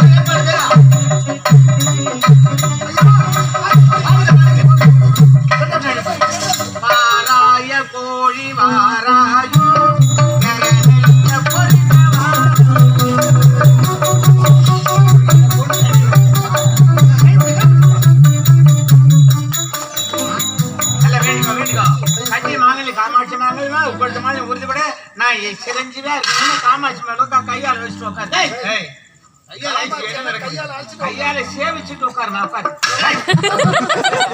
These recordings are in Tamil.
வாராய சேவிச்சுட்டு உட்காரு நான்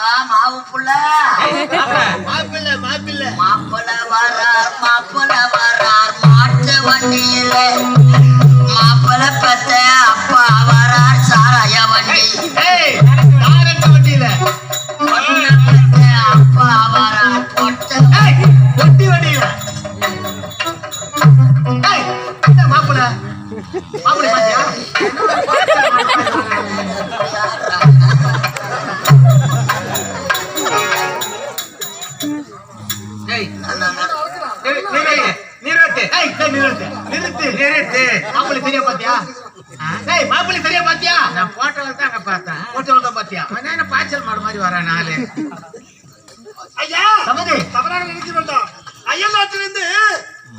எப்பா மாவு புள்ள மாப்பிள்ள மாப்பிள்ள. மாப்பிள்ள வரார் மாப்பிள்ள வரார் மாட்டு வண்டியில. மாப்பிள்ள பெத்த அப்பா வரார் சாராய வண்டி. வண்டியில. பெத்த அப்பா வரார் பொட்ட ஏய் வண்டி வண்டியில. ஏய் இந்த மாப்பிள்ள? மாப்பிள்ள மாப்பிள்ளை சரியா பாத்தியா? நான் photoல தான் அங்க பார்த்தேன். தான் பாத்தியா? என்ன பாய்ச்சல் மாடு மாதிரி வரான் ஆளு. ஐயா சம்மதி. தவறாக நினைக்க வேண்டாம் அயல்நாட்டிலிருந்து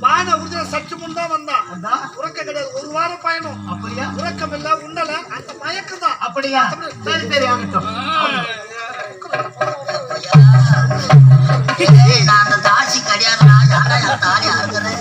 வான உறுதியில சற்று முன் தான் வந்தான் வந்தா? உறக்கம் கிடையாது ஒரு வாரம் பயணம் அப்படியா? உறக்கம் இல்ல உண்டல அந்த மயக்கம் தான் அப்படியா? சரி, சரி, ஆகட்டும். நான் அந்த தாசி கிடையாதுடா நான் தாலி அறுக்கிறேன்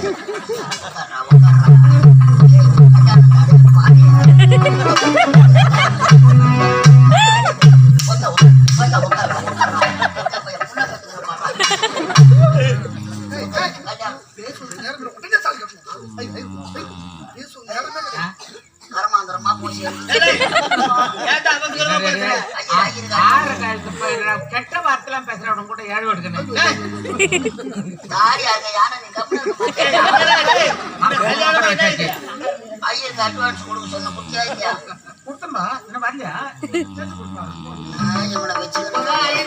இவனை வச்சுக்கிறேன்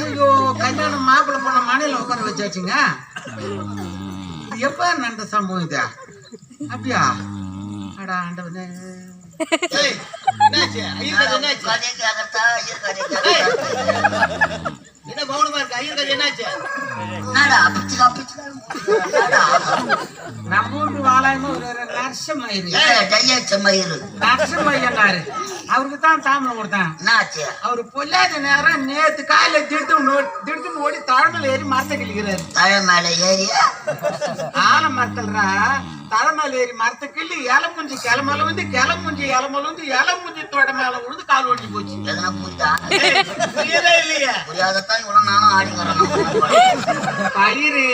ஐயோ கல்யாணம் மாப்பிள்ளை பொண்ண மனையில உட்கார வச்சாச்சுங்க. எப்ப நடந்த சம்பவம் இது? அப்படியா? அடா ஆண்டவனே? என்ன கவனமா இருக்கு? ஐயர் என்னாச்சு? நம்ம வீட்டு வாழாயமா ஒரு நர்சம் ஆயிரு ஏய், டையச்ச மயிரு. நர்சம் ஐயங்காரு அவருக்கு தான் தாமரம் கொடுத்தேன் என்னாச்சு? அவரு பொல்லாத நேரம் நேத்து காலையில திடுத்து திடுத்துன்னு ஓடி தாழ்மையில ஏறி மரத்தை கிழிக்கிறாரு தலை மேல ஏறியா? ஆல மரத்துலரா தலைமையில ஏறி மரத்தை கிள்ளி இலை முஞ்சி கிளமல வந்து கிளை முஞ்சி இலமல வந்து இலை முஞ்சி தொட மேல விழுந்து கால் ஒட்டி போச்சு எதனா புரியுதா? இல்லையா புரியாதத்தான் இவ்வளவு நானும் ஆடி வரணும். பயிறு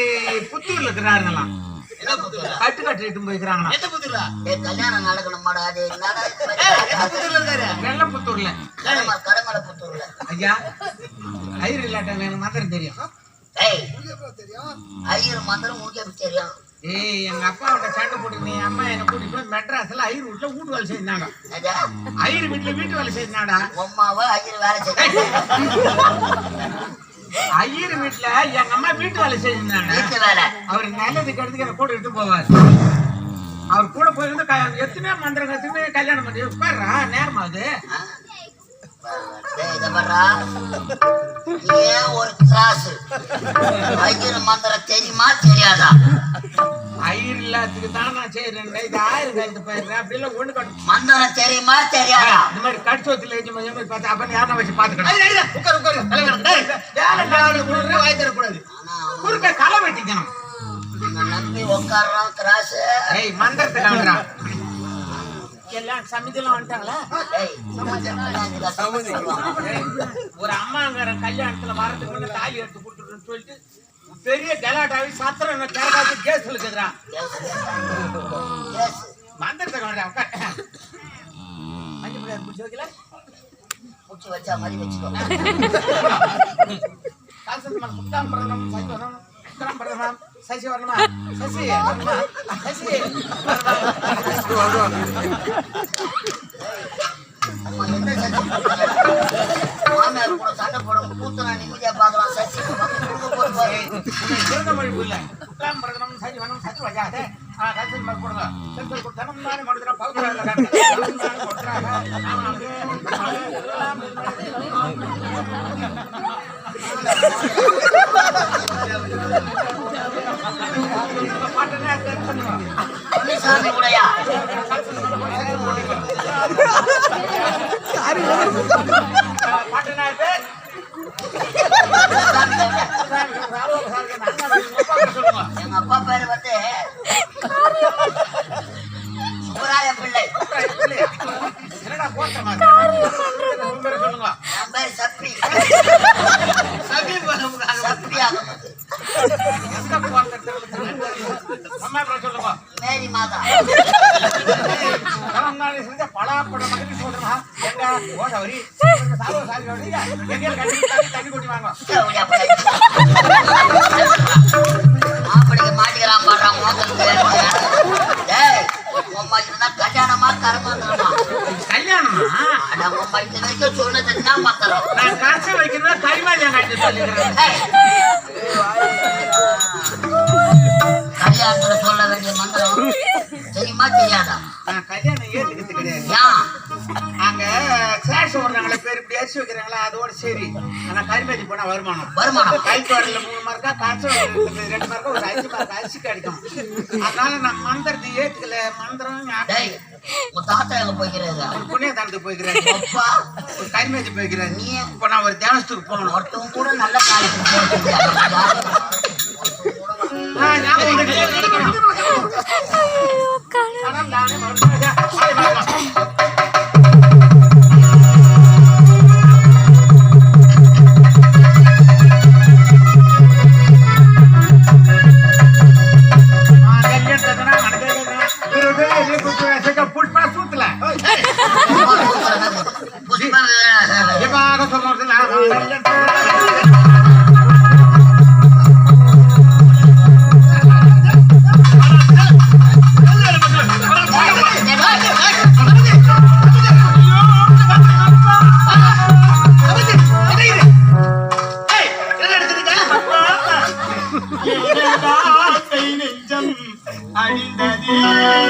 புத்தூர்ல இருக்கிறாருங்களாம் கட்டு கட்டிட்டு போய்க்கிறாங்களாம் ஏய், கல்யாணம் நடக்கணுமாடா, அது என்னடா இது? வெள்ளப்புத்தூர்ல கடம- கடமலை புத்தூர்ல. ஐயா ஐயர் இல்லாட்ட எனக்கு மாத்திரம் தெரியும் ஏய், உங்களுக்கு தெரியும் ஐயர் மந்திரம் உனக்கு எப்படி தெரியும்? ஏய் எங்க அப்பாவோட சண்டை போட்டு நீ அம்மா என்ன கூட்டிட்டு போய் மெட்ராஸ்ல ஐயர் வீட்டுல வீட்டு வேலை செஞ்சாங்க என்னது? ஐயர் வீட்டுல வீட்டு வேலை செஞ்சாடா உம்மாவை ஐயர் வேலை செய்றாங்க. ஐயர் வீட்டுல எங்க அம்மா வீட்டு வேலை செஞ்சாங்க வீட்டு வேலை. அவர் நல்லதுக்கு எடுத்து என்ன கூட இட்டு போவார். அவர் கூட போயிருந்து எத்தனையோ மந்திரம் எத்தனையோ கல்யாணம் பண்ணி உட்கார்றா நேரம் ஆகுது பாருடா. ஏன் ஒரு கிராஸ் ஐயர் மந்திரம் தெரியுமா தெரியாதா? ஐயர் இல்லாததுக்கு தான் நான் செய்யறேன் இது ஆயிரம் கழுத்து போயிடுறேன் அப்படி எல்லாம் ஒண்ணு கட்டு மந்திரம் தெரியுமா தெரியாதா? இந்த மாதிரி மாதிரி பார்த்தா அப்ப யாரா வச்சு பாத்துக்கணும் உட்காரு உட்காரு. தலைவர் வாய் தரக்கூடாது. குறுக்க களை வெட்டிக்கணும். உட்கார்றோம் கிராஸ் ஏய் மந்திரத்தை கவனிடா எல்லாம் சமிதிலாம் வந்துட்டாங்களா? ஒரு அம்மாங்கிற கல்யாணத்துல வரதுக்கு முன்ன தாலி எடுத்து கொடுத்துருன்னு சொல்லிட்டு பெரிய கலாட்டாவி சத்திரம் திறக்காது கேஸ் இருக்குதுடா எஸ் மந்திரத்தை பூச்சி வச்சா மாதிரி வச்சுக்கோ முத்தாம் பிரதமம் சசி வரணும் உத்தரம் பிரதமம் சசி வரணுமா சசி வரணுமா சசி? மாமியார் கூட சண்டை போடும் கூத்தனா நிம்மதியா பார்க்கலாம் சசி கொடுக்க போது பாரு. திருநமொழி புரியல உத்தரம் பிரதமம் சசி வரணும் சசி வச்சாதே காசு மாதிரி கொடுங்க எங்க அப்பா பேரு வந்து சுப்பராய பிள்ளை என்னடா போட்ட மாதிரி உன் பேரை சொல்லுங்க என் பேர் சப்பி சபி பலம் சப்பி ஆகுது எந்த போட்ட அம்மா பேரை சொல்லுங்க மேரி மாதா கலந்தாடி செஞ்ச பலாப்பட மகன் சொல்றா எங்க ஓடவரி சாலோ சாலி ஓடிங்க எங்க கட்டி தண்ணி கொட்டி வாங்க. அரிசி வைக்கிறாங்களா? அதோட சரி. ஆனா கரிமேதி போனா வருமானம். வருமானம். வரல மூணு மார்க்கா காசு ரெண்டு மார்க்கா ஒரு அஞ்சு மார்க் அரிசி கிடைக்கும். அதனால நான் மந்திரத்தை ஏத்துக்கல. மந்திரம் உன் தாத்தா எங்க போய்க்கிறாரு? ஒரு புண்ணியதானத்துக்கு போய்க்கிறேன் அப்பா. ஒரு நீ இப்ப நான் ஒரு தேவஸ்துக்கு போகணும்? ஒருத்தவங்க கூட நல்ல மறுபடியும் அழிந்ததே.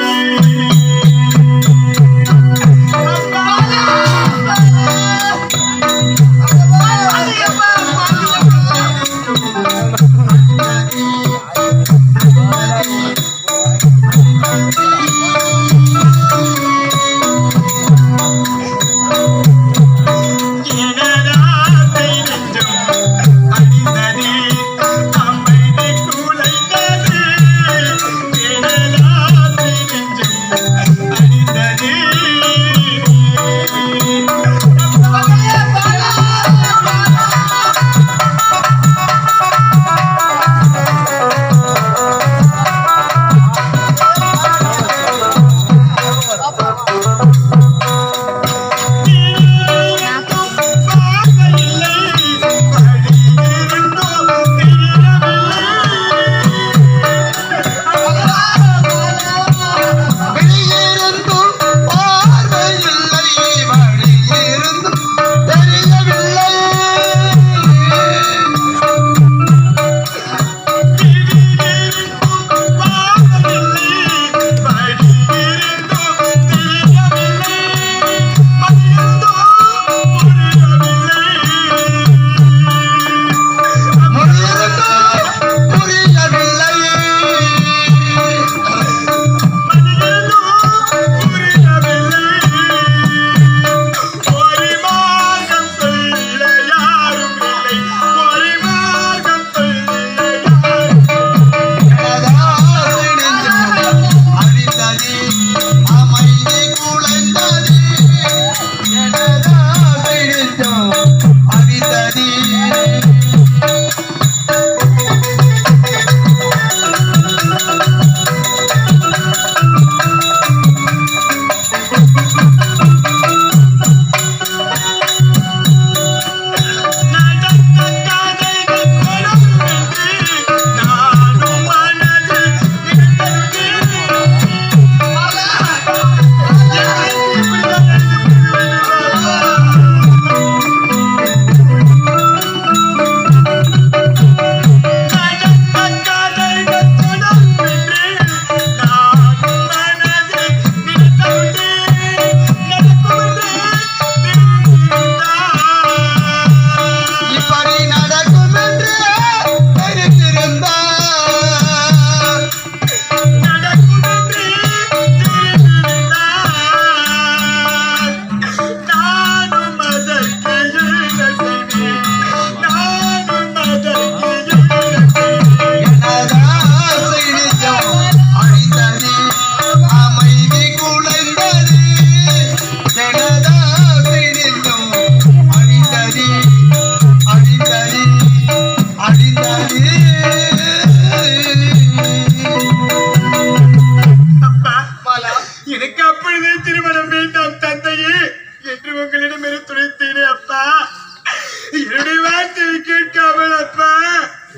அப்பா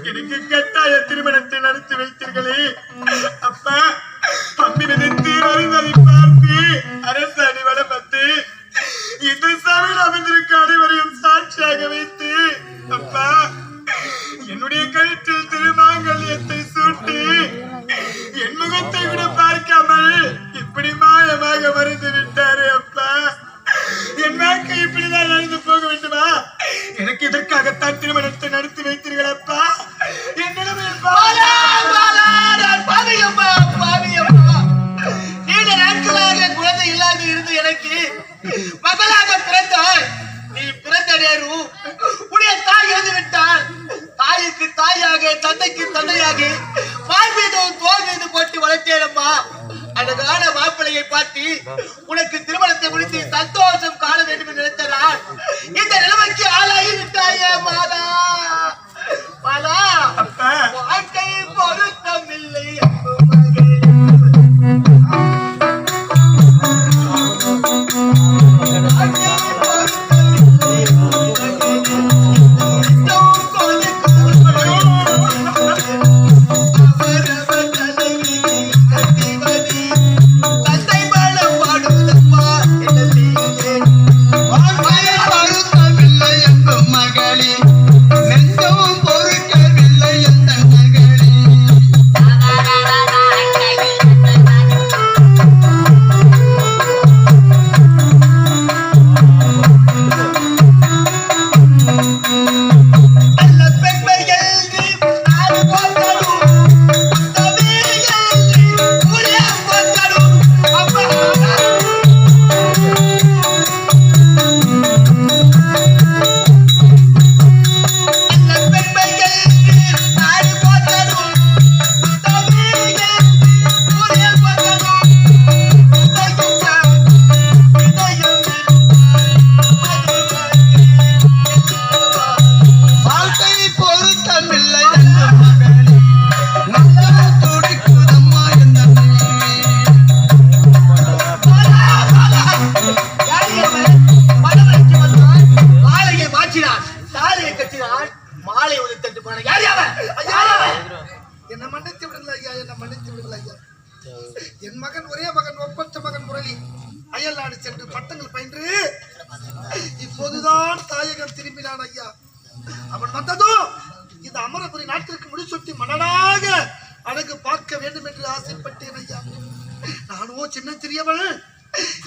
எனக்கு கட்டாய திருமணத்தை நடத்தி வைத்தீர்களே. அப்பா பம்பி மிதித்து வருவதை தந்தைக்கு தந்தையாகி வாய் மீது தோல் மீது போட்டு வளர்த்தேனம்மா. அழகான மாப்பிளையை பார்த்து உனக்கு திருமணத்தை முடித்து சந்தோஷம் காண வேண்டும் என்று நினைத்த இந்த நிலைமைக்கு ஆளாகி விட்டாயே மாதா. இருக்க வேண்டும் என்று ஆசைப்பட்டேன் ஐயா. நானும் சின்ன சிறியவள்.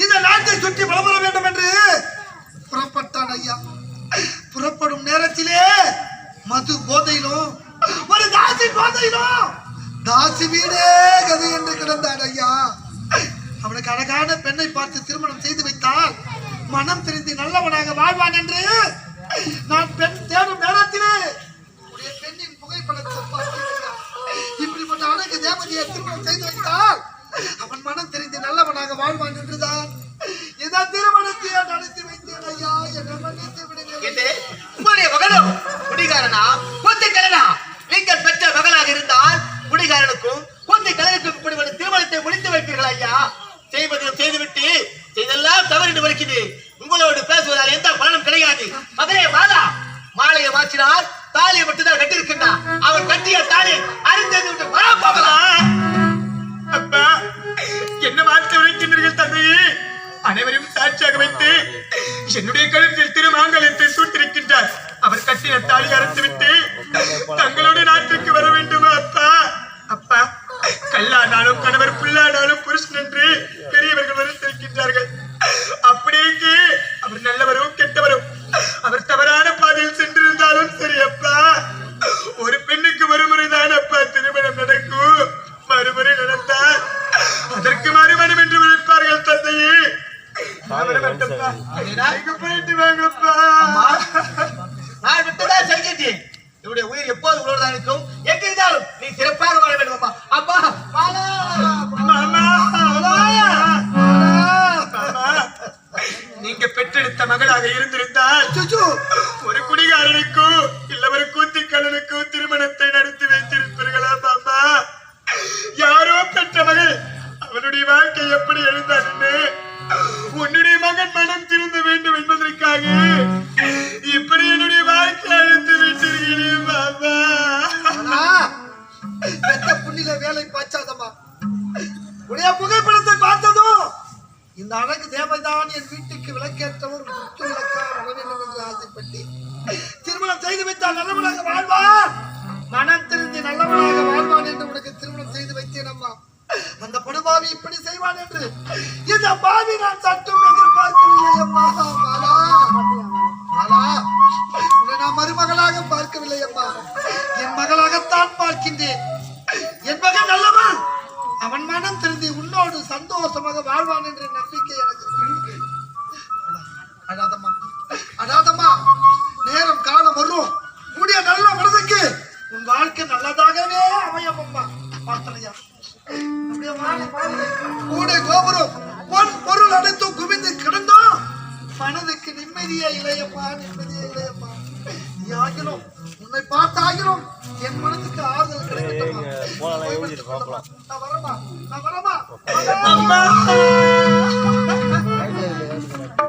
இந்த நாட்டை சுற்றி பலப்பட வேண்டும் என்று புறப்பட்டான் ஐயா. புறப்படும் நேரத்திலே மது போதையிலும் ஒரு தாசி போதையிலும் தாசி வீடே கதை என்று கிடந்தான் ஐயா. அவனுக்கு அழகான பெண்ணை பார்த்து திருமணம் செய்து வைத்தால் மனம் தெரிந்து நல்லவனாக வாழ்வான் என்று நான் பெண் தேடும் நேரத்திலே இந்த தேவதையை திருமணம் செய்து வைத்தால். அவன் மனம் தெரிந்து நல்லவனாக வாழ்வான் என்றுதான். இதான் திருமணத்தையே நடத்தி என்னுடைய கழுத்தில் திருமாங்கலத்தை சூட்டிருக்கின்றார் அவர் கட்டின தாலி அறுத்து விட்டு தங்களோட நாட்டுக்கு வர வேண்டுமா அப்பா அப்பா கல்லானாலும் கணவர் புல்லானாலும் புருஷன் எப்போது பெத்த புண்ணில வேலை பாய்ச்சாதம்மா. உடைய புகைப்படத்தை பார்த்ததும் இந்த அழகு என் வீட்டுக்கு விளக்கேற்றவர் முக்கிய விளக்கா வர வேண்டும் என்று ஆசைப்பட்டு திருமணம் செய்து வைத்தால் நல்லவனாக வாழ்வான் மனம் திருந்தி நல்லவனாக வாழ்வான் என்று உனக்கு திருமணம் செய்து வைத்தேன் அம்மா. அந்த படுபாவி இப்படி செய்வான் என்று இந்த பாவி நான் சட்டும் எதிர்பார்க்கவில்லை அம்மா. சந்தோஷமாக வாழ்வான் என்ற நம்பிக்கை எனக்கு